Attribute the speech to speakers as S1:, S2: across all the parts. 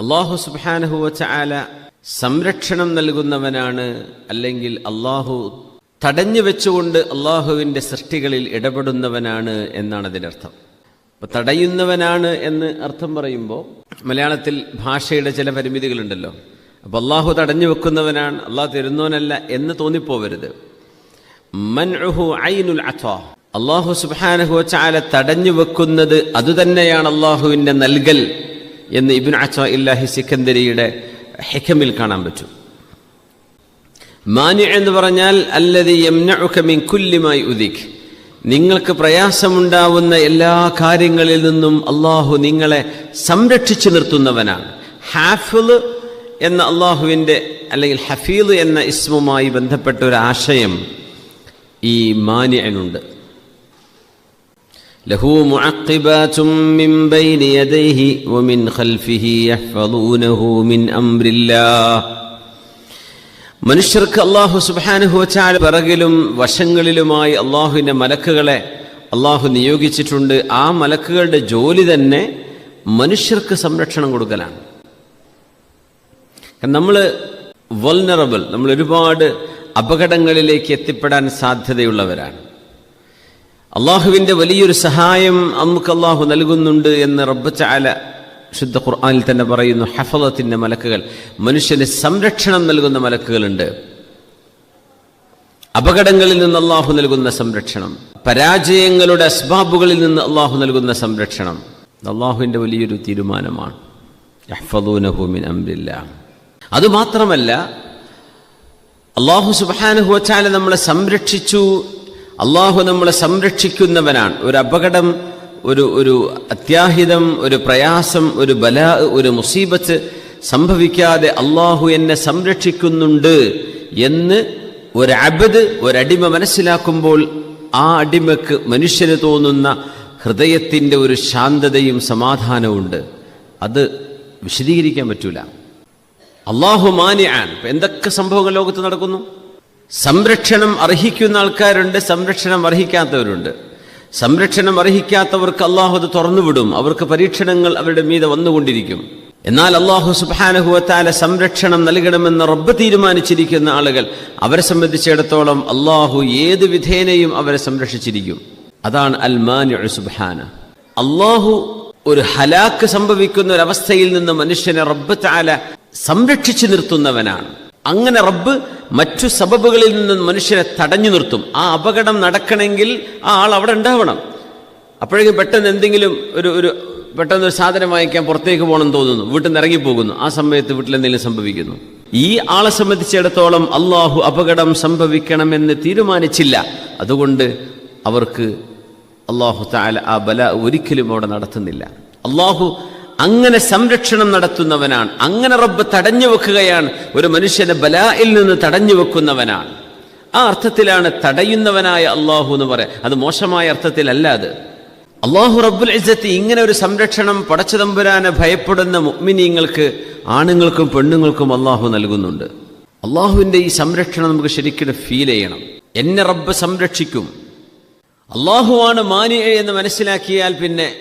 S1: അള്ളാഹു സുബാനഹുവല സംരക്ഷണം നൽകുന്നവനാണ് അല്ലെങ്കിൽ അള്ളാഹു തടഞ്ഞു വെച്ചുകൊണ്ട് അള്ളാഹുവിന്റെ സൃഷ്ടികളിൽ ഇടപെടുന്നവനാണ് എന്നാണ് അതിനർത്ഥം. അപ്പൊ തടയുന്നവനാണ് എന്ന് അർത്ഥം പറയുമ്പോൾ മലയാളത്തിൽ ഭാഷയുടെ ചില പരിമിതികളുണ്ടല്ലോ. അപ്പൊ അള്ളാഹു തടഞ്ഞു വെക്കുന്നവനാണ് അള്ളാഹു തരുന്നവനല്ല എന്ന് തോന്നിപ്പോവരുത്. ഐനുൽ അള്ളാഹു സുബ്ഹാനഹു വചാല തടഞ്ഞു വെക്കുന്നത് അതുതന്നെയാണ് അള്ളാഹുവിന്റെ നൽകൽ. എന്ന് ഇബിൻ അച്ച ഇല്ലാഹി സിക്കന്ദരിയുടെ ഹെക്കമിൽ കാണാൻ പറ്റും. മാനി എന്ന് പറഞ്ഞാൽ അല്ലതി യംനഉക മിൻ കുല്ലിമായി ഉദിക് നിങ്ങൾക്ക് പ്രയാസമുണ്ടാവുന്ന എല്ലാ കാര്യങ്ങളിൽ നിന്നും അള്ളാഹു നിങ്ങളെ സംരക്ഷിച്ചു നിർത്തുന്നവനാണ്. ഹാഫിൾ എന്ന അള്ളാഹുവിന്റെ അല്ലെങ്കിൽ ഹഫീദ് എന്ന ഇസ്മുമായി ബന്ധപ്പെട്ട ഒരു ആശയം ഈ മാനിയനുണ്ട് له معقبات من بين يديه ومن خلفه يحفظونه من أمر الله മനുഷ്യർക്ക് അള്ളാഹു സുബാനുഹു വച്ചാൽ പിറകിലും വശങ്ങളിലുമായി അള്ളാഹുവിൻ്റെ മലക്കുകളെ അള്ളാഹു നിയോഗിച്ചിട്ടുണ്ട് ആ മലക്കുകളുടെ ജോലി തന്നെ മനുഷ്യർക്ക് സംരക്ഷണം കൊടുക്കലാണ് നമ്മൾ വൾനറബിൾ നമ്മൾ ഒരുപാട് അപകടങ്ങളിലേക്ക് എത്തിപ്പെടാൻ സാധ്യതയുള്ളവരാണ് അള്ളാഹുവിന്റെ വലിയൊരു സഹായം നമുക്ക് അള്ളാഹു നൽകുന്നുണ്ട് എന്ന് റബ്ബച്ചാല ശുദ്ധ ഖുർആാനിൽ തന്നെ പറയുന്നു ഹഫലത്തിന്റെ മലക്കുകൾ. മനുഷ്യന് സംരക്ഷണം നൽകുന്ന മലക്കുകളുണ്ട്. അപകടങ്ങളിൽ നിന്ന് അള്ളാഹു നൽകുന്ന സംരക്ഷണം. പരാജയങ്ങളുടെ അസ്ബാബുകളിൽ നിന്ന് അള്ളാഹു നൽകുന്ന സംരക്ഷണം. അള്ളാഹുവിന്റെ വലിയൊരു തീരുമാനമാണ്. അതുമാത്രമല്ല അള്ളാഹു സുബാനുഹുവച്ചാൽ നമ്മളെ സംരക്ഷിച്ചു അള്ളാഹു നമ്മളെ സംരക്ഷിക്കുന്നവനാണ്. ഒരു അപകടം ഒരു ഒരു അത്യാഹിതം ഒരു പ്രയാസം ഒരു ബല ഒരു മുസീബത്ത് സംഭവിക്കാതെ അള്ളാഹു എന്നെ സംരക്ഷിക്കുന്നുണ്ട് എന്ന് ഒരു അബദ് ഒരടിമ മനസ്സിലാക്കുമ്പോൾ ആ അടിമക്ക് മനുഷ്യന് തോന്നുന്ന ഹൃദയത്തിന്റെ ഒരു ശാന്തതയും സമാധാനവുമുണ്ട്. അത് വിശദീകരിക്കാൻ പറ്റൂല. അള്ളാഹു മാനിയാൻ എന്തൊക്കെ സംഭവങ്ങൾ ലോകത്ത് നടക്കുന്നു? സംരക്ഷണം അർഹിക്കുന്ന ആൾക്കാരുണ്ട് സംരക്ഷണം അർഹിക്കാത്തവരുണ്ട്. സംരക്ഷണം അർഹിക്കാത്തവർക്ക് അള്ളാഹു അത് തുറന്നുവിടും. അവർക്ക് പരീക്ഷണങ്ങൾ അവരുടെ മീതെ വന്നുകൊണ്ടിരിക്കും. എന്നാൽ അള്ളാഹു സുബാനഹുവത്താല സംരക്ഷണം നൽകണമെന്ന് റബ്ബ് തീരുമാനിച്ചിരിക്കുന്ന ആളുകൾ അവരെ സംബന്ധിച്ചിടത്തോളം അള്ളാഹു ഏത് വിധേനയും അവരെ സംരക്ഷിച്ചിരിക്കും. അതാണ് അൽ മാനി സുബാന അള്ളാഹു ഒരു ഹലാക്ക് സംഭവിക്കുന്ന ഒരവസ്ഥയിൽ നിന്ന് മനുഷ്യനെ റബ്ബ് താല സംരക്ഷിച്ചു നിർത്തുന്നവനാണ്. അങ്ങനെ റബ്ബ് മറ്റു സബബുകളിൽ നിന്ന് മനുഷ്യരെ തടഞ്ഞു നിർത്തും. ആ അപകടം നടക്കണമെങ്കിൽ ആ ആൾ അവിടെ ഉണ്ടാവണം. അപ്പോഴേക്കും പെട്ടെന്ന് എന്തെങ്കിലും ഒരു ഒരു പെട്ടെന്ന് ഒരു സാധനം വാങ്ങിക്കാൻ പുറത്തേക്ക് പോകണം തോന്നുന്നു. വീട്ടിൽ നിന്ന് ഇറങ്ങിപ്പോകുന്നു. ആ സമയത്ത് വീട്ടിൽ എന്തെങ്കിലും സംഭവിക്കുന്നു. ഈ ആളെ സംബന്ധിച്ചിടത്തോളം അള്ളാഹു അപകടം സംഭവിക്കണമെന്ന് തീരുമാനിച്ചില്ല. അതുകൊണ്ട് അവർക്ക് അള്ളാഹു താല ആ ബല ഒരിക്കലും അവിടെ നടത്തുന്നില്ല. അള്ളാഹു അങ്ങനെ സംരക്ഷണം നടത്തുന്നവനാണ്. അങ്ങനെ റബ്ബ് തടഞ്ഞു വെക്കുകയാണ്. ഒരു മനുഷ്യനെ ബലായിൽ നിന്ന് തടഞ്ഞു വെക്കുന്നവനാണ്. ആ അർത്ഥത്തിലാണ് തടയുന്നവനായ അള്ളാഹു എന്ന് പറയാം. അത് മോശമായ അർത്ഥത്തിലല്ല അത്. അള്ളാഹു റബ്ബുൽ ഇസത്ത് ഇങ്ങനെ ഒരു സംരക്ഷണം പടച്ചതമ്പുരാനെ ഭയപ്പെടുന്ന മുഗ്മിനീങ്ങൾക്ക് ആണുങ്ങൾക്കും പെണ്ണുങ്ങൾക്കും അള്ളാഹു നൽകുന്നുണ്ട്. അള്ളാഹുവിന്റെ ഈ സംരക്ഷണം നമുക്ക് ശരിക്കും ഫീൽ ചെയ്യണം. എന്നെ റബ്ബ് സംരക്ഷിക്കും. അള്ളാഹുവാണ് മാനിയ എന്ന് മനസ്സിലാക്കിയാൽ പിന്നെ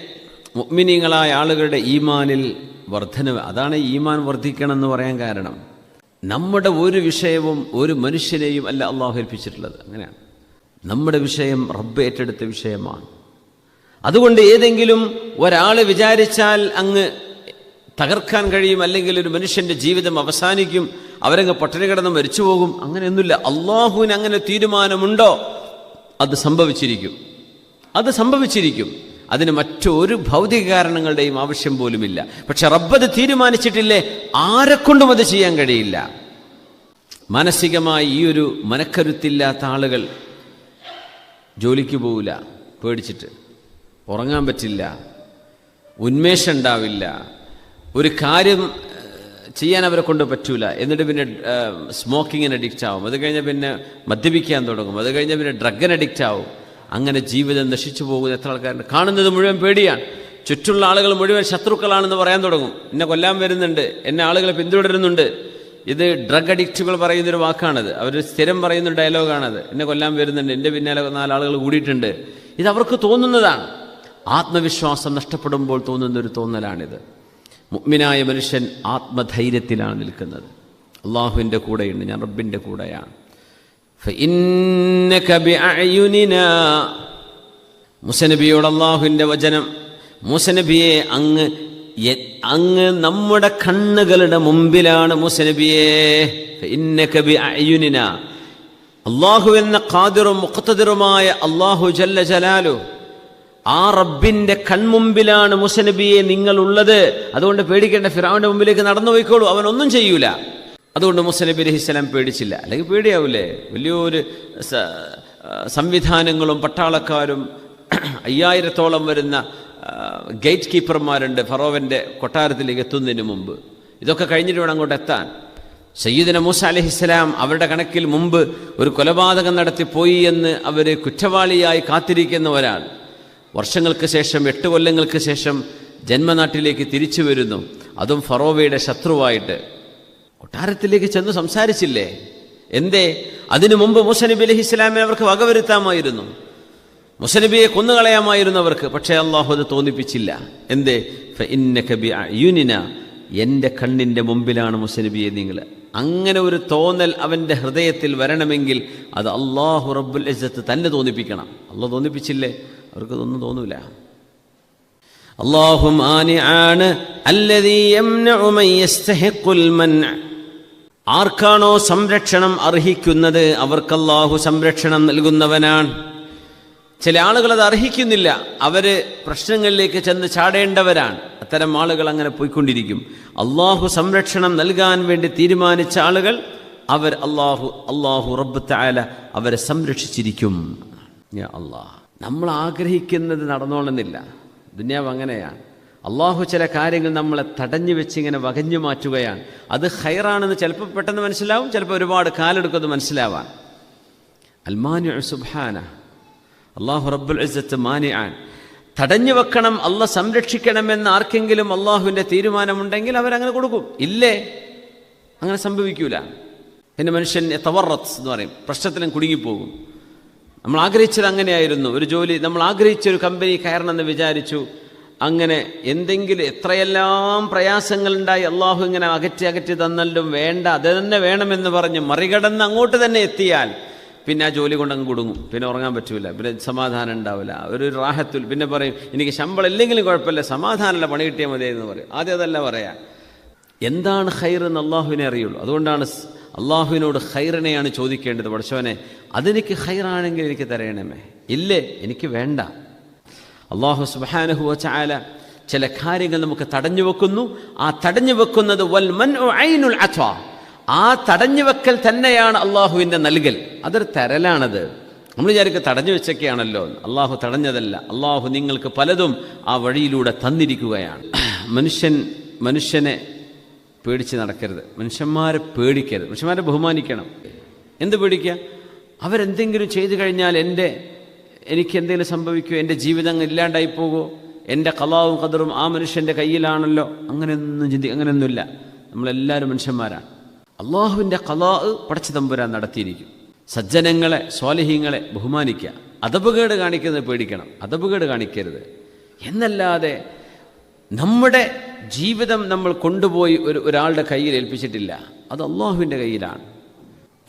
S1: മുഗ്മിനീങ്ങളായ ആളുകളുടെ ഈമാനിൽ വർധനവ് അതാണ് ഈമാൻ വർദ്ധിക്കണം എന്ന് പറയാൻ കാരണം. നമ്മുടെ ഒരു വിഷയവും ഒരു മനുഷ്യനെയും അല്ല അള്ളാഹു ഏൽപ്പിച്ചിട്ടുള്ളത്. അങ്ങനെയാണ്. നമ്മുടെ വിഷയം റബ്ബ് ഏറ്റെടുത്ത വിഷയമാണ്. അതുകൊണ്ട് ഏതെങ്കിലും ഒരാൾ വിചാരിച്ചാൽ അങ്ങ് തകർക്കാൻ കഴിയും അല്ലെങ്കിൽ ഒരു മനുഷ്യന്റെ ജീവിതം അവസാനിക്കും അവരങ്ങ് പട്ടിണി കിടന്ന് മരിച്ചു പോകും അങ്ങനെയൊന്നുമില്ല. അള്ളാഹുവിന് അങ്ങനെ തീരുമാനമുണ്ടോ? അത് സംഭവിച്ചിരിക്കും. അത് സംഭവിച്ചിരിക്കും. അതിന് മറ്റൊരു ഭൗതിക കാരണങ്ങളുടെയും ആവശ്യം പോലുമില്ല. പക്ഷെ റബ്ബത് തീരുമാനിച്ചിട്ടില്ലേ? ആരെക്കൊണ്ടും അത് ചെയ്യാൻ കഴിയില്ല. മാനസികമായി ഈ ഒരു മനക്കരുത്തില്ലാത്ത ആളുകൾ ജോലിക്ക് പോവില്ല പേടിച്ചിട്ട്. ഉറങ്ങാൻ പറ്റില്ല ഉന്മേഷം ഉണ്ടാവില്ല ഒരു കാര്യം ചെയ്യാൻ അവരെ കൊണ്ട് പറ്റൂല. എന്നിട്ട് പിന്നെ സ്മോക്കിങ്ങിന് അഡിക്റ്റ് ആവും. അത് കഴിഞ്ഞാൽ പിന്നെ മദ്യപിക്കാൻ തുടങ്ങും. അത് കഴിഞ്ഞാൽ പിന്നെ ഡ്രഗിന് അഡിക്റ്റ് ആവും. അങ്ങനെ ജീവിതം നശിച്ചു പോകുന്ന എത്ര ആൾക്കാരുണ്ട്? കാണുന്നത് മുഴുവൻ പേടിയാണ്. ചുറ്റുള്ള ആളുകൾ മുഴുവൻ ശത്രുക്കളാണെന്ന് പറയാൻ തുടങ്ങും. എന്നെ കൊല്ലാൻ വരുന്നുണ്ട്. എന്നെ ആളുകളെ പിന്തുടരുന്നുണ്ട്. ഇത് ഡ്രഗ് അഡിക്റ്റുകൾ പറയുന്നൊരു വാക്കാണത്. അവർ സ്ഥിരം പറയുന്ന ഡയലോഗാണത് എന്നെ കൊല്ലാൻ വരുന്നുണ്ട്. എന്റെ പിന്നാലെ നാലാളുകൾ കൂടിയിട്ടുണ്ട്. ഇത് അവർക്ക് തോന്നുന്നതാണ്. ആത്മവിശ്വാസം നഷ്ടപ്പെടുമ്പോൾ തോന്നുന്ന ഒരു തോന്നലാണിത്. മുഗ്മിനായ മനുഷ്യൻ ആത്മധൈര്യത്തിലാണ് നിൽക്കുന്നത്. അള്ളാഹുവിന്റെ കൂടെയുണ്ട്. ഞാൻ റബ്ബിന്റെ കൂടെയാണ്. മുസനബിയോട് അള്ളാഹുവിന്റെ വചനം മുസനബിയെ അങ്ങ് അങ്ങ് നമ്മുടെ കണ്ണുകളുടെ മുമ്പിലാണ് മുസനബിയെ. ഇന്നകബി അയുനിന അള്ളാഹു എന്ന ഖാദിറും മുഖത്തതിറുമായ അള്ളാഹു ജല്ല ജലാലു ആ റബ്ബിന്റെ കൺമുമ്പിലാണ് മുസനബിയെ നിങ്ങളുള്ളത്. അതുകൊണ്ട് പേടിക്കേണ്ട ഫിറാവിന്റെ മുമ്പിലേക്ക് നടന്നു പോയിക്കോളൂ അവൻ ഒന്നും ചെയ്യൂല. അതുകൊണ്ട് മുസനബി അലഹിസ്സലാം പേടിച്ചില്ല. അല്ലെങ്കിൽ പേടിയാവില്ലേ വലിയൊരു സംവിധാനങ്ങളും പട്ടാളക്കാരും അയ്യായിരത്തോളം വരുന്ന ഗേറ്റ് കീപ്പർമാരുണ്ട് ഫറോവന്റെ കൊട്ടാരത്തിലേക്ക് എത്തുന്നതിന് മുമ്പ്. ഇതൊക്കെ കഴിഞ്ഞിട്ട് വേണം അങ്ങോട്ട് എത്താൻ. സയ്യിദിന മൂസ അലഹിസ്സലാം അവരുടെ കണക്കിൽ മുമ്പ് ഒരു കൊലപാതകം നടത്തിപ്പോയി എന്ന് അവർ കുറ്റവാളിയായി കാത്തിരിക്കുന്ന ഒരാൾ. വർഷങ്ങൾക്ക് ശേഷം എട്ട് കൊല്ലങ്ങൾക്ക് ശേഷം ജന്മനാട്ടിലേക്ക് തിരിച്ചു വരുന്നു. അതും ഫറോവയുടെ ശത്രുവായിട്ട്. കൊട്ടാരത്തിലേക്ക് ചെന്ന് സംസാരിച്ചില്ലേ? എന്തേ? അതിനു മുമ്പ് മുസനബി അലഹി ഇസ്ലാമിനെ അവർക്ക് വകവരുത്താമായിരുന്നു. മുസനബിയെ കൊന്നുകളയാമായിരുന്നു അവർക്ക്. പക്ഷേ അള്ളാഹു അത് തോന്നിപ്പിച്ചില്ല. എന്തേ? യുനിന എന്റെ കണ്ണിന്റെ മുമ്പിലാണ് മുസനബിയെ നിങ്ങൾ. അങ്ങനെ ഒരു തോന്നൽ അവന്റെ ഹൃദയത്തിൽ വരണമെങ്കിൽ അത് അള്ളാഹു റബ്ബുൽ ഇസ്സത്ത് തന്നെ തോന്നിപ്പിക്കണം. അള്ളാഹ് തോന്നിപ്പിച്ചില്ലേ? അവർക്ക് ഇതൊന്നും തോന്നൂല. അള്ളാഹു മാനിആണ് ആർക്കാണോ സംരക്ഷണം അർഹിക്കുന്നത് അവർക്കല്ലാഹു സംരക്ഷണം നൽകുന്നവനാണ്. ചില ആളുകൾ അത് അർഹിക്കുന്നില്ല. അവർ പ്രശ്നങ്ങളിലേക്ക് ചെന്ന് ചാടേണ്ടവരാണ്. അത്തരം ആളുകൾ അങ്ങനെ പോയിക്കൊണ്ടിരിക്കും. അള്ളാഹു സംരക്ഷണം നൽകാൻ വേണ്ടി തീരുമാനിച്ച ആളുകൾ അവർ അള്ളാഹു അള്ളാഹു റബ്ബ് തായാല അവരെ സംരക്ഷിച്ചിരിക്കും. അള്ളാഹ് നമ്മൾ ആഗ്രഹിക്കുന്നത് നടന്നോളുന്നില്ല. ദുന്യാവ് അങ്ങനെയാണ്. അള്ളാഹു ചില കാര്യങ്ങൾ നമ്മളെ തടഞ്ഞു വെച്ച് ഇങ്ങനെ വകഞ്ഞു മാറ്റുകയാണ്. അത് ഹൈറാണെന്ന് ചിലപ്പോൾ പെട്ടെന്ന് മനസ്സിലാവും ചിലപ്പോൾ ഒരുപാട് കാലെടുക്കുന്നത് മനസ്സിലാവാൻ. അൽമാനു സുബാന അള്ളാഹു റബ്ബുൽ ഇസ്സത്ത് മാനിയാൻ തടഞ്ഞു വെക്കണം അല്ല സംരക്ഷിക്കണമെന്ന് ആർക്കെങ്കിലും അള്ളാഹുവിന്റെ തീരുമാനമുണ്ടെങ്കിൽ അവരങ്ങനെ കൊടുക്കും. ഇല്ലേ? അങ്ങനെ സംഭവിക്കൂല. പിന്നെ മനുഷ്യൻ തവറത്ത് എന്ന് പറയും. പ്രശ്നത്തിലും കുടുങ്ങിപ്പോകും. നമ്മൾ ആഗ്രഹിച്ചത് അങ്ങനെയായിരുന്നു. ഒരു ജോലി നമ്മൾ ആഗ്രഹിച്ച ഒരു കമ്പനി കയറണമെന്ന് വിചാരിച്ചു. അങ്ങനെ എന്തെങ്കിലും എത്രയെല്ലാം പ്രയാസങ്ങളുണ്ടായി അള്ളാഹു ഇങ്ങനെ അകറ്റി അകറ്റി തന്നല്ലും വേണ്ട അത് തന്നെ വേണമെന്ന് പറഞ്ഞ് മറികടന്ന് അങ്ങോട്ട് തന്നെ എത്തിയാൽ പിന്നെ ആ ജോലി കൊണ്ടങ്ങ് കുടുങ്ങും. പിന്നെ ഉറങ്ങാൻ പറ്റൂല. പിന്നെ സമാധാനം ഉണ്ടാവില്ല. ഒരു റാഹത്തുൽ പിന്നെ പറയും എനിക്ക് ശമ്പളം ഇല്ലെങ്കിലും കുഴപ്പമില്ല സമാധാനമല്ല പണി കിട്ടിയാൽ മതി എന്ന് പറയും. ആദ്യം അതല്ല പറയാം. എന്താണ് ഹൈർ എന്ന് അള്ളാഹുവിനെ അറിയുള്ളൂ. അതുകൊണ്ടാണ് അള്ളാഹുവിനോട് ഹൈറിനെയാണ് ചോദിക്കേണ്ടത്. പഠിച്ചവനെ അതെനിക്ക് ഹൈറാണെങ്കിൽ എനിക്ക് തരയണമേ. ഇല്ലേ എനിക്ക് വേണ്ട. അള്ളാഹു സുബാനഹു ചായാല ചില കാര്യങ്ങൾ നമുക്ക് തടഞ്ഞു വെക്കുന്നു. ആ തടഞ്ഞു വെക്കുന്നത് വൽ മൻ ഐനുൽ അഥ്വാ ആ തടഞ്ഞു വെക്കൽ തന്നെയാണ് അള്ളാഹുവിന്റെ നൽകൽ. അതൊരു തരലാണത്. നമ്മൾ വിചാരിക്കുക തടഞ്ഞു വെച്ചൊക്കെയാണല്ലോ. അള്ളാഹു തടഞ്ഞതല്ല. അള്ളാഹു നിങ്ങൾക്ക് പലതും ആ വഴിയിലൂടെ തന്നിരിക്കുകയാണ്. മനുഷ്യൻ മനുഷ്യനെ പേടിച്ച് നടക്കരുത്. മനുഷ്യന്മാരെ പേടിക്കരുത്. മനുഷ്യന്മാരെ ബഹുമാനിക്കണം. എന്ത് പേടിക്കുക? അവരെന്തെങ്കിലും ചെയ്തു കഴിഞ്ഞാൽ എന്റെ എനിക്ക് എന്തെങ്കിലും സംഭവിക്കുമോ എന്റെ ജീവിതം അങ്ങ് ഇല്ലാണ്ടായി പോകുമോ എന്റെ കലാവും കതറും ആ മനുഷ്യന്റെ കയ്യിലാണല്ലോ? അങ്ങനെയൊന്നും ചിന്തി അങ്ങനെയൊന്നുമില്ല. നമ്മളെല്ലാവരും മനുഷ്യന്മാരാണ്. അള്ളാഹുവിന്റെ കലാ പടച്ചു തമ്പുരാൻ നടത്തിയിരിക്കും. സജ്ജനങ്ങളെ സ്വാലിഹീങ്ങളെ ബഹുമാനിക്കുക. അതപകേട് കാണിക്കുന്നത് പേടിക്കണം. അതപകേട് കാണിക്കരുത്. എന്നല്ലാതെ നമ്മുടെ ജീവിതം നമ്മൾ കൊണ്ടുപോയി ഒരു ഒരാളുടെ കയ്യിൽ ഏൽപ്പിച്ചിട്ടില്ല. അത് അള്ളാഹുവിന്റെ കയ്യിലാണ്.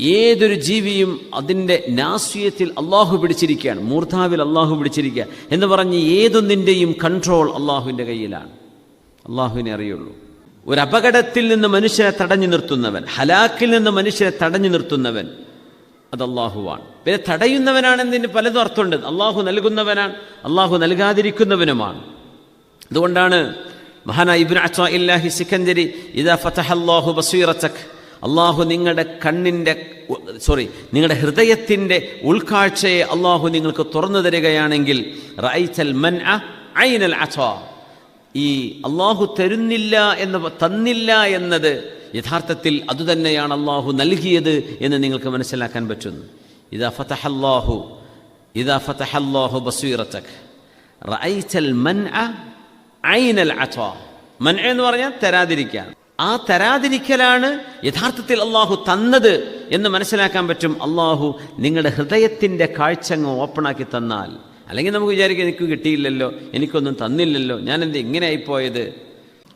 S1: ഏതൊരു ജീവിയും അതിന്റെ നാസ്യത്തിൽ അള്ളാഹു പിടിച്ചിരിക്കുകയാണ്. മൂർധാവിൽ അള്ളാഹു പിടിച്ചിരിക്കുക എന്ന് പറഞ്ഞ് ഏതൊന്നിന്റെയും കൺട്രോൾ അള്ളാഹുവിന്റെ കയ്യിലാണ്. അള്ളാഹുവിനെ അറിയുള്ളൂ. ഒരു അപകടത്തിൽ നിന്ന് മനുഷ്യനെ തടഞ്ഞു നിർത്തുന്നവൻ ഹലാക്കിൽ നിന്ന് മനുഷ്യനെ തടഞ്ഞു നിർത്തുന്നവൻ അത് അള്ളാഹുവാണ് പിന്നെ തടയുന്നവനാണെന്നതിന് പലതും അർത്ഥമുണ്ട്. അള്ളാഹു നൽകുന്നവനാണ് അള്ളാഹു നൽകാതിരിക്കുന്നവനുമാണ്. അതുകൊണ്ടാണ് മഹാന ഇബ്രാഹിം ഇല്ലാഹി സിക്കഞ്ചരി ഇതാ ഫതഹല്ലാഹു ബസീറച്ചക് അള്ളാഹു നിങ്ങളുടെ കണ്ണിന്റെ സോറി നിങ്ങളുടെ ഹൃദയത്തിന്റെ ഉൾക്കാഴ്ചയെ അള്ളാഹു നിങ്ങൾക്ക് തുറന്നു തരികയാണെങ്കിൽ റൈച്ചൽ മൻ ഐനൽ ഈ അള്ളാഹു തരുന്നില്ല എന്ന് തന്നില്ല എന്നത് യഥാർത്ഥത്തിൽ അതുതന്നെയാണ് അള്ളാഹു നൽകിയത് എന്ന് നിങ്ങൾക്ക് മനസ്സിലാക്കാൻ പറ്റുന്നു. ഇതാ ഫതഹല്ലാഹു ഇതാ ഫതഹല്ലാഹു ബസീറത്തക്. റൈച്ചൽ മൻ ഐനൽ അച്ഛ മൻ എന്ന് പറഞ്ഞാൽ തരാതിരിക്കാൻ. ആ തരാതിരിക്കലാണ് യഥാർത്ഥത്തിൽ അള്ളാഹു തന്നത് എന്ന് മനസ്സിലാക്കാൻ പറ്റും. അള്ളാഹു നിങ്ങളുടെ ഹൃദയത്തിന്റെ കാഴ്ചങ്ങ് ഓപ്പണാക്കി തന്നാൽ. അല്ലെങ്കിൽ നമുക്ക് വിചാരിക്കാം എനിക്ക് കിട്ടിയില്ലല്ലോ എനിക്കൊന്നും തന്നില്ലല്ലോ ഞാൻ എന്ത് ഇങ്ങനെ ആയിപ്പോയത്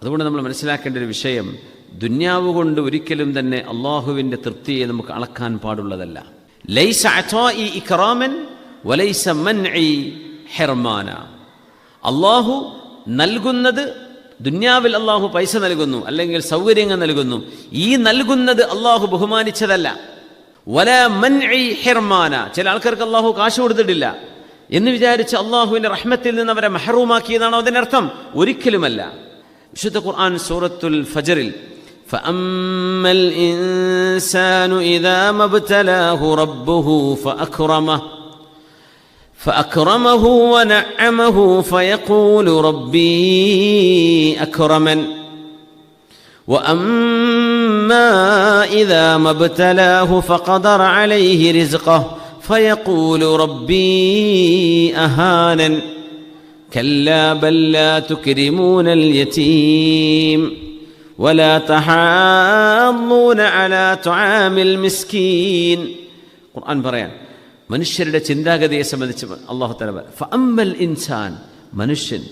S1: അതുകൊണ്ട് നമ്മൾ മനസ്സിലാക്കേണ്ട ഒരു വിഷയം ദുന്യാവ് കൊണ്ട് ഒരിക്കലും തന്നെ അള്ളാഹുവിന്റെ തൃപ്തിയെ നമുക്ക് അളക്കാൻ പാടുള്ളതല്ല. ലൈസ ഇക്റാമൻ വലൈസ മൻഇ ഹെർമാന. അള്ളാഹു നൽകുന്നത് ദുന്യാവിൽ അള്ളാഹു പൈസ നൽകുന്നു അല്ലെങ്കിൽ സൗകര്യങ്ങൾ നൽകുന്നു ഈ നൽകുന്നത് അള്ളാഹു ബഹുമാനിച്ചതല്ല വല മൻഇ ഹെർമാന ചില ആൾക്കാർക്ക് അള്ളാഹു കാശ് കൊടുത്തിട്ടില്ല എന്ന് വിചാരിച്ച് അള്ളാഹുവിന്റെ റഹ്മത്തിൽ നിന്ന് അവരെ മെഹറൂമാക്കിയതാണോ അതിനർത്ഥം ഒരിക്കലുമല്ല വിശുദ്ധ ഖുർആൻ സൂറത്തുൽ ഫജറിൽ فأما الإنسان إذا ما ابتلاه ربه فأكرمه فأكرمه ونعمه فيقول ربي أكرمن. وأما إذا ما ابتلاه فقدر عليه رزقه فيقول ربي أهانن. كلا بل لا تكرمون اليتيم ولا تحاضون على طعام المسكين. قرآن بريان. മനുഷ്യരുടെ ചിന്താഗതിയെ സംബന്ധിച്ച് അള്ളാഹു തല ഫഅമ്മൽ ഇൻസാൻ മനുഷ്യൻ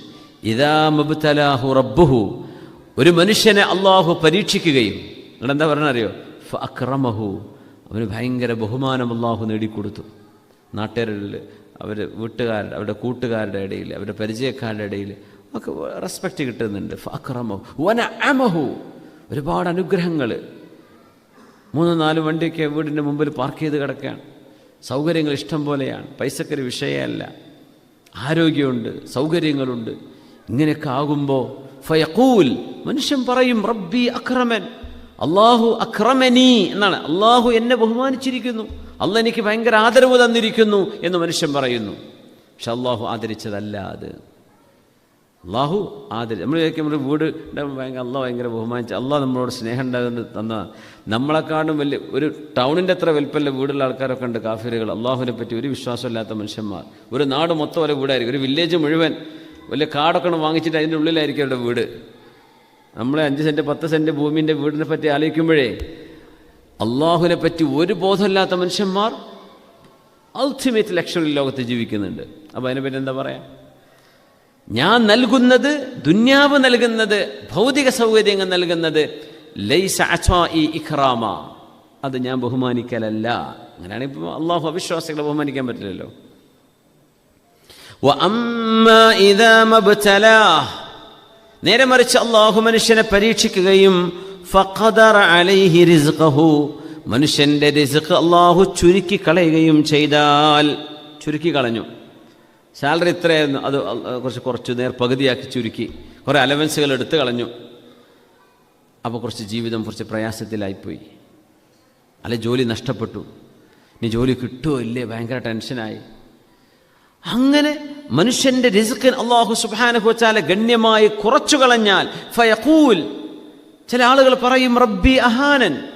S1: ഇതാ മബ്തലാഹു റബ്ബുഹു. ഒരു മനുഷ്യനെ അള്ളാഹു പരീക്ഷിക്കുകയും നിങ്ങളെന്താ പറഞ്ഞറിയോ? ഫ അക്രമഹു. അവന് ഭയങ്കര ബഹുമാനം അള്ളാഹു നേടിക്കൊടുത്തു. നാട്ടുകാരിൽ അവർ വീട്ടുകാരുടെ അവരുടെ കൂട്ടുകാരുടെ ഇടയിൽ അവരുടെ പരിചയക്കാരുടെ ഇടയിൽ ഒക്കെ റെസ്പെക്റ്റ് കിട്ടുന്നുണ്ട്. ഫക്രമഹു വന അമഹു ഒരുപാട് അനുഗ്രഹങ്ങൾ മൂന്ന് നാല് വണ്ടിയൊക്കെ വീടിന്റെ മുമ്പിൽ പാർക്ക് ചെയ്ത് കിടക്കുകയാണ്. സൗകര്യങ്ങൾ ഇഷ്ടം പോലെയാണ്. പൈസക്കൊരു വിഷയമല്ല. ആരോഗ്യമുണ്ട് സൗകര്യങ്ങളുണ്ട്. ഇങ്ങനെയൊക്കെ ആകുമ്പോൾ ഫയക്കൂൽ മനുഷ്യൻ പറയും റബ്ബി അക്രമൻ. അള്ളാഹു അക്രമനി എന്നാണ്. അള്ളാഹു എന്നെ ബഹുമാനിച്ചിരിക്കുന്നു. അല്ല എനിക്ക് ഭയങ്കര ആദരവ് തന്നിരിക്കുന്നു എന്ന് മനുഷ്യൻ പറയുന്നു. പക്ഷെ അള്ളാഹു ആദരിച്ചതല്ല അത്. അള്ളാഹു ആദരി. നമ്മൾ ചോദിക്കും നമ്മുടെ വീട് ഭയങ്കര അള്ളാഹ് ഭയങ്കര ബഹുമാനിച്ച് അള്ളാഹ് നമ്മളോട് സ്നേഹം ഉണ്ടാകുന്നത് തന്ന നമ്മളെക്കാളും വലിയ ഒരു ടൗണിന്റെ അത്ര വലിപ്പമല്ല വീടുള്ള ആൾക്കാരൊക്കെ ഉണ്ട് കാഫിറുകൾ. അള്ളാഹുവിനെ പറ്റി ഒരു വിശ്വാസമില്ലാത്ത മനുഷ്യന്മാർ. ഒരു നാട് മൊത്തം ഒരു വീടായിരിക്കും. ഒരു വില്ലേജ് മുഴുവൻ വലിയ കാടൊക്കെ വാങ്ങിച്ചിട്ട് അതിന്റെ ഉള്ളിലായിരിക്കും അവരുടെ വീട്. നമ്മളെ അഞ്ച് സെന്റ് പത്ത് സെന്റ് ഭൂമിന്റെ വീടിനെ പറ്റി ആലോചിക്കുമ്പോഴേ അള്ളാഹുവിനെ പറ്റി ഒരു ബോധമില്ലാത്ത മനുഷ്യന്മാർ അൾട്ടിമേറ്റ് ലക്ഷറി ലോകത്ത് ജീവിക്കുന്നുണ്ട്. അപ്പോൾ അതിനെപ്പറ്റി എന്താ പറയാ? ഞാൻ നൽകുന്നത് ദുന്യാവ് നൽകുന്നത് ഭൗതിക സൗകര്യങ്ങൾ നൽകുന്നത് ലൈസ ഇഖ്റാമ. അത് ഞാൻ ബഹുമാനിക്കലല്ല. അങ്ങനെയാണ് ഇപ്പോൾ അള്ളാഹു അവിശ്വാസികളെ ബഹുമാനിക്കാൻ പറ്റില്ലല്ലോ. നേരെ മറിച്ച് അള്ളാഹു മനുഷ്യനെ പരീക്ഷിക്കുകയും മനുഷ്യന്റെ റിസ്ക് അള്ളാഹു ചുരുക്കി കളയുകയും ചെയ്താൽ ചുരുക്കി കളഞ്ഞു. സാലറി ഇത്രയായിരുന്നു അത് കുറച്ച് കുറച്ച് നേർ പകുതിയാക്കി ചുരുക്കി. കുറേ അലവൻസുകൾ എടുത്തു കളഞ്ഞു. അപ്പോൾ കുറച്ച് ജീവിതം കുറച്ച് പ്രയാസത്തിലായിപ്പോയി. അല്ലെ ജോലി നഷ്ടപ്പെട്ടു. ഇനി ജോലി കിട്ടുമോ ഇല്ലേ? ഭയങ്കര ടെൻഷനായി. അങ്ങനെ മനുഷ്യന്റെ റിസ്കൻ അള്ളാഹു സുബാനഹു വച്ചാലെ ഗണ്യമായി കുറച്ചു കളഞ്ഞാൽ ഫയഖൂൽ. ചില ആളുകൾ പറയും റബ്ബി അഹാനൻ.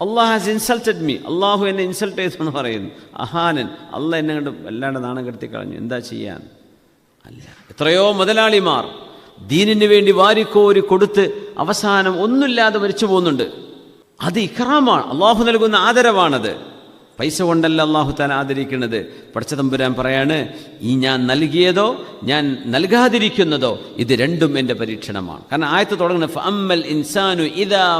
S1: അള്ളാഹ് ഹാസ് ഇൻസൾട്ടഡ് മീ അള്ളാഹു എന്നെ ഇൻസൾട്ട് ചെയ്തു എന്ന് പറയുന്നു. അഹാനൻ അള്ള എന്നെ കണ്ട് വല്ലാണ്ട് നാണം കെടുത്തി കളഞ്ഞു. എന്താ ചെയ്യാൻ? അല്ല. എത്രയോ മുതലാളിമാർ ദീനിന് വേണ്ടി വാരിക്കോരി കൊടുത്ത് അവസാനം ഒന്നുമില്ലാതെ മരിച്ചു പോകുന്നുണ്ട്. അത് ഇക്രാമാണ് അള്ളാഹു നൽകുന്ന ആദരവാണത്. പൈസ കൊണ്ടല്ല അള്ളാഹു താൻ ആദരിക്കുന്നത്. പടച്ചതമ്പുരാൻ പറയാണ് ഈ ഞാൻ നൽകിയതോ ഞാൻ നൽകാതിരിക്കുന്നതോ ഇത് രണ്ടും എന്റെ പരീക്ഷണമാണ്. കാരണം ആയത്ത് തുടങ്ങുന്നത് ഫഅമ്മൽ ഇൻസാനു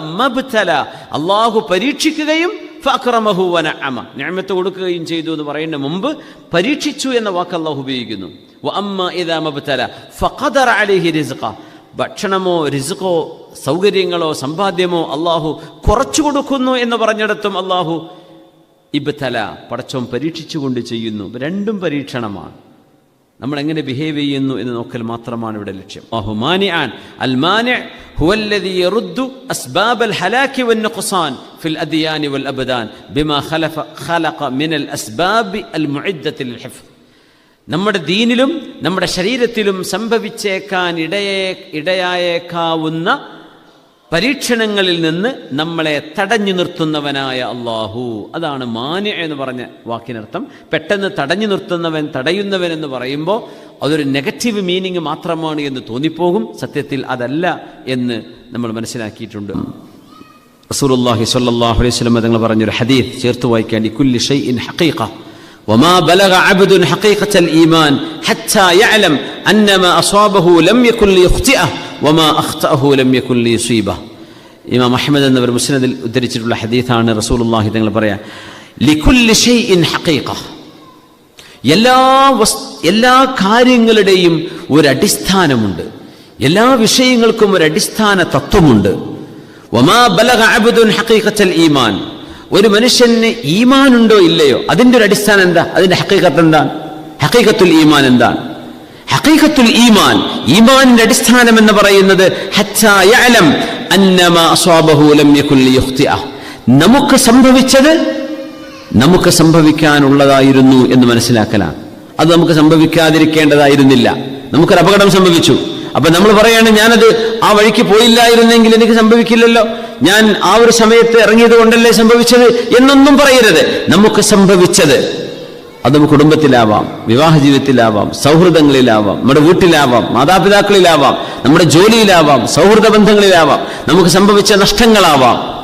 S1: മബ്തല. അള്ളാഹു പരീക്ഷിക്കുകയും ഫക്രമഹുവന വനഅമ. നിഅമത്ത് കൊടുക്കുകയും ചെയ്തു എന്ന് പറയുന്ന മുമ്പ് പരീക്ഷിച്ചു എന്ന വാക്ക് അള്ളാഹു ഉപയോഗിക്കുന്നു. മബ്തല ഭക്ഷണമോ റിസ്ഖോ സൗകര്യങ്ങളോ സമ്പാദ്യമോ അള്ളാഹു കുറച്ചു കൊടുക്കുന്നു എന്ന് പറഞ്ഞിടത്തും അള്ളാഹു ഇബ്തല പടച്ചോം പരീക്ഷിച്ചുകൊണ്ട് ചെയ്യുന്നു. രണ്ടും പരീക്ഷണമാണ്. നമ്മൾ എങ്ങനെ ബിഹേവ് ചെയ്യുന്നു എന്ന് നോക്കൽ മാത്രമാണ് ഇവിടെ ലക്ഷ്യം. നമ്മുടെ ദീനിലും നമ്മുടെ ശരീരത്തിലും സംഭവിച്ചേക്കാൻ ഇടയേ ഇടയായേക്കാവുന്ന പരീക്ഷണങ്ങളിൽ നിന്ന് നമ്മളെ തടഞ്ഞു നിർത്തുന്നവനായ അള്ളാഹു അതാണ് മാന്യ എന്ന് പറഞ്ഞ വാക്കിനർത്ഥം പെട്ടെന്ന് തടഞ്ഞു നിർത്തുന്നവൻ തടയുന്നവൻ എന്ന് പറയുമ്പോൾ അതൊരു നെഗറ്റീവ് മീനിങ് മാത്രമാണ് എന്ന് തോന്നിപ്പോകും സത്യത്തിൽ അതല്ല എന്ന് നമ്മൾ മനസ്സിലാക്കിയിട്ടുണ്ട് റസൂലുള്ളാഹി സ്വല്ലല്ലാഹു അലൈഹി വസല്ലം തങ്ങൾ പറഞ്ഞൊരു ഹദീസ് ചേർത്ത് വായിക്കാൻ ഇക്കുല്ലി ഷൈഇൻ ഹഖീഖ وما بلغ عبد حقيقة الإيمان حتى يعلم أن ما أصابه لم يكن ليخطئه വമാ അഖ്തഅഹു ലം യകുൻ ലിയുസീബ ഇമാം അഹ്മദ് എന്നവർ മുസ്നദിൽ ഉദ്ധരിച്ചിട്ടുള്ള ഹദീഥാണ് റസൂലുള്ളാഹി തങ്ങൾ പറയാ ലികുല്ലി ഷൈഇൻ ഹഖീഖ. എല്ലാ വസ് എല്ലാ കാര്യങ്ങളുടെയും ഒരു അടിസ്ഥാനമുണ്ട് എല്ലാ വിഷയങ്ങൾക്കും ഒരു അടിസ്ഥാന തത്വമുണ്ട്. വമാ ബലഗ അബ്ദുൻ ഹഖീഖത്തൽ ഈമാൻ. ഒരു മനുഷ്യന് ഈമാനുണ്ടോ ഇല്ലയോ? അതിന്റെ ഒരു അടിസ്ഥാനം എന്താ? അതിന്റെ ഹഖീഖത്ത് എന്താണ് ഹഖീഖത്തുൽ ഈമാൻ എന്താണ്? ഹഖീഖത്തുൽ ഈമാൻ ഈമാനിന്റെ അടിസ്ഥാനം എന്ന് പറയുന്നത് നമുക്ക് സംഭവിച്ചത് നമുക്ക് സംഭവിക്കാനുള്ളതായിരുന്നു എന്ന് മനസ്സിലാക്കലാണ്. അത് നമുക്ക് സംഭവിക്കാതിരിക്കേണ്ടതായിരുന്നില്ല. നമുക്കൊരു അപകടം സംഭവിച്ചു. അപ്പൊ നമ്മൾ പറയാണ് ഞാനത് ആ വഴിക്ക് പോയില്ലായിരുന്നെങ്കിൽ എനിക്ക് സംഭവിക്കില്ലല്ലോ. ഞാൻ ആ ഒരു സമയത്ത് ഇറങ്ങിയത് കൊണ്ടല്ലേ സംഭവിച്ചത്? എന്നൊന്നും പറയരുത്. നമുക്ക് സംഭവിച്ചത് അത് കുടുംബത്തിലാവാം വിവാഹ ജീവിതത്തിലാവാം സൗഹൃദങ്ങളിലാവാം നമ്മുടെ വീട്ടിലാവാം മാതാപിതാക്കളിലാവാം നമ്മുടെ ജോലിയിലാവാം സൗഹൃദ ബന്ധങ്ങളിലാവാം നമുക്ക് സംഭവിച്ച നഷ്ടങ്ങളാവാം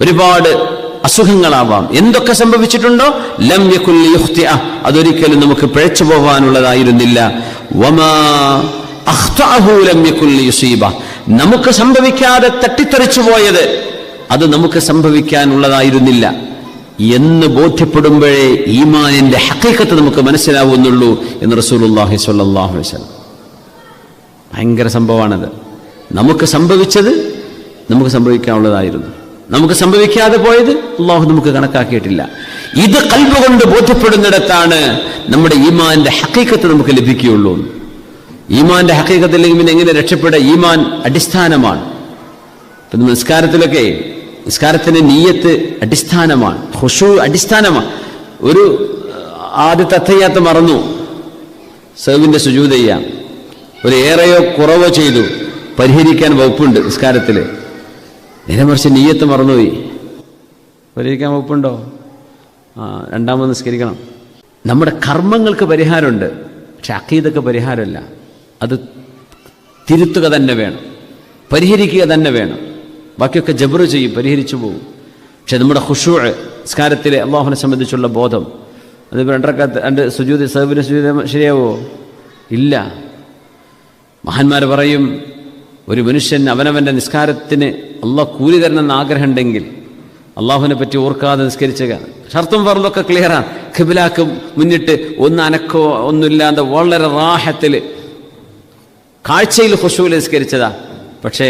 S1: ഒരുപാട് അസുഖങ്ങളാവാം. എന്തൊക്കെ സംഭവിച്ചിട്ടുണ്ടോ? ലം യുഖ്തിഅ അതൊരിക്കലും നമുക്ക് പിഴച്ചു പോകാനുള്ളതായിരുന്നില്ല. വമാ ലം നമുക്ക് സംഭവിക്കാതെ തട്ടിത്തെറിച്ചു പോയത് അത് നമുക്ക് സംഭവിക്കാനുള്ളതായിരുന്നില്ല. എന്ന് ബോധ്യപ്പെടുമ്പോഴേ ഈമാനിന്റെ ഹക്കീക്കത്ത് നമുക്ക് മനസ്സിലാവുന്നുള്ളൂ എന്ന് റസൂലുള്ളാഹി സ്വല്ലല്ലാഹു അലൈഹി വസല്ലം. ഭയങ്കര സംഭവമാണത്. നമുക്ക് സംഭവിച്ചത് നമുക്ക് സംഭവിക്കാനുള്ളതായിരുന്നു. നമുക്ക് സംഭവിക്കാതെ പോയത് അള്ളാഹു നമുക്ക് കണക്കാക്കിയിട്ടില്ല. ഇത് കൽവ് കൊണ്ട് ബോധ്യപ്പെടുന്നിടത്താണ് നമ്മുടെ ഈമാന്റെ ഹക്കീക്കത്ത് നമുക്ക് ലഭിക്കുകയുള്ളൂ. ഈമാന്റെ ഹക്കീക്കത്തിൽ പിന്നെ എങ്ങനെ രക്ഷപ്പെടുക ഈമാൻ അടിസ്ഥാനമാണ്. ഇപ്പം നിസ്കാരത്തിലൊക്കെ നിസ്കാരത്തിന്റെ നീയത്ത് അടിസ്ഥാനമാണ് ഹുഷു അടിസ്ഥാനമാണ്. ഒരു ആദ്യത്തെ തത്തയ്യാത്ത മറന്നു. സേവിന്റെ സുജൂത് ഒരു ഏറെയോ കുറവോ ചെയ്തു. പരിഹരിക്കാൻ വകുപ്പുണ്ട് നിസ്കാരത്തിൽ നേരെ മറിച്ച് നീയത്ത് മറന്നുപോയി. പരിഹരിക്കാൻ വകുപ്പുണ്ടോ? ആ രണ്ടാമത് നിസ്കരിക്കണം. നമ്മുടെ കർമ്മങ്ങൾക്ക് പരിഹാരമുണ്ട്. പക്ഷെ അക്കീതൊക്കെ പരിഹാരമല്ല. അത് തിരുത്തുക തന്നെ വേണം. പരിഹരിക്കുക തന്നെ വേണം. ബാക്കിയൊക്കെ ജബറ് ചെയ്യും പരിഹരിച്ചു പോകും. പക്ഷെ നമ്മുടെ ഹുഷൂ സ്കാരത്തിലെ അള്ളാഹുനെ സംബന്ധിച്ചുള്ള ബോധം. അതിപ്പോൾ രണ്ടരക്കാത്ത രണ്ട് സുജൂതി സഹബിന് സുജൂതി ശരിയാവോ? ഇല്ല. മഹാന്മാർ പറയും ഒരു മനുഷ്യൻ അവനവന്റെ നിസ്കാരത്തിന് അള്ളാഹ് കൂലി തരണമെന്ന് ആഗ്രഹമുണ്ടെങ്കിൽ അള്ളാഹുവിനെ പറ്റി ഓർക്കാതെ നിസ്കരിച്ചുക ഷർത്തും ഫർദൊക്കെ ക്ലിയറാണ് ഖിബിലാക്ക് മുന്നിട്ട് ഒന്ന് അനക്കോ ഒന്നുമില്ലാതെ വളരെ റാഹത്തിൽ കാഴ്ചയിൽ ഖുഷുവിൽ നിസ്കരിച്ചതാ. പക്ഷേ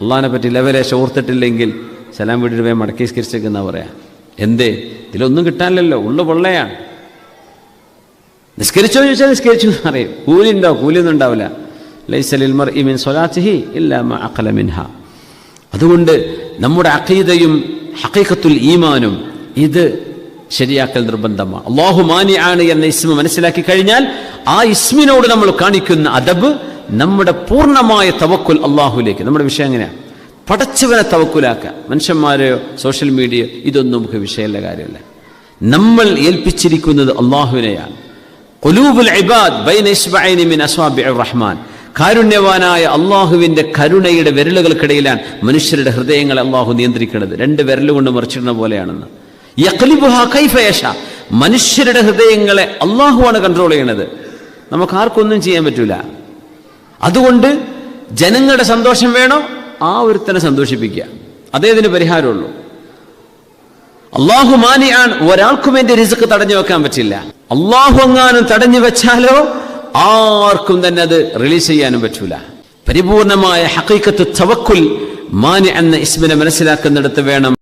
S1: അള്ളാഹിനെ പറ്റി ലെവലെ ഓർത്തിട്ടില്ലെങ്കിൽ സലാം വീട്ടിൽ പോയി മടക്കി നിസ്കരിച്ചേക്കുന്ന പറയാ? എന്തേ? ഇതിലൊന്നും കിട്ടാനില്ലല്ലോ ഉള്ളു പൊള്ളയാണ് നിസ്കരിച്ചോ ചോദിച്ചാൽ നിസ്കരിച്ചു എന്ന് പറയും. കൂലി ഉണ്ടോ? കൂലിയൊന്നും ഉണ്ടാവില്ല. അതുകൊണ്ട് നമ്മുടെ അഖീദയും ഹക്കീഖത്തുൽ ഈമാനും ഇത് ശരിയാക്കൽ നിർബന്ധമാണ് അള്ളാഹു മാനി ആണ് എന്ന ഇസ്മ മനസ്സിലാക്കി കഴിഞ്ഞാൽ ആ ഇസ്മിനോട് നമ്മൾ കാണിക്കുന്ന അദബ് നമ്മുടെ പൂർണമായ തവക്കുൽ അള്ളാഹുലേക്ക് നമ്മുടെ വിഷയം എങ്ങനെയാണ് പടച്ചവനെ തവക്കുലാക്കുക. മനുഷ്യന്മാരെയോ സോഷ്യൽ മീഡിയ ഇതൊന്നും നമുക്ക് വിഷയമല്ല കാര്യമല്ല. നമ്മൾ ഏൽപ്പിച്ചിരിക്കുന്നത് അള്ളാഹുവിനെയാണ് ഇബാദ് അസ്വാബി റഹ്മാൻ. കാരുണ്യവാനായ അള്ളാഹുവിന്റെ കരുണയുടെ വിരലുകൾക്കിടയിലാണ് മനുഷ്യരുടെ ഹൃദയങ്ങളെ അള്ളാഹു നിയന്ത്രിക്കുന്നത്. രണ്ട് വിരലുകൊണ്ട് മറിച്ചിടുന്ന പോലെയാണെന്ന്. മനുഷ്യരുടെ ഹൃദയങ്ങളെ അള്ളാഹുവാണ് കൺട്രോൾ ചെയ്യണത് നമുക്ക് ആർക്കൊന്നും ചെയ്യാൻ പറ്റൂല. അതുകൊണ്ട് ജനങ്ങളുടെ സന്തോഷം വേണോ ആ ഒരുത്തനെ സന്തോഷിപ്പിക്കുക. അതേ ഇതിന് പരിഹാരമുള്ളൂ. അള്ളാഹു മാനിയാണ് ഒരാൾക്കും എന്റെ റിസ്ക് തടഞ്ഞു വെക്കാൻ പറ്റില്ല. അള്ളാഹു എങ്ങാനും തടഞ്ഞു വെച്ചാലോ ആർക്കും തന്നെ അത് റിലീസ് ചെയ്യാനും പറ്റൂല. പരിപൂർണമായ ഹക്കീക്കത്ത് തവക്കുൽ മാനി എന്ന ഇസ്മിനെ മനസ്സിലാക്കുന്നിടത്ത് വേണം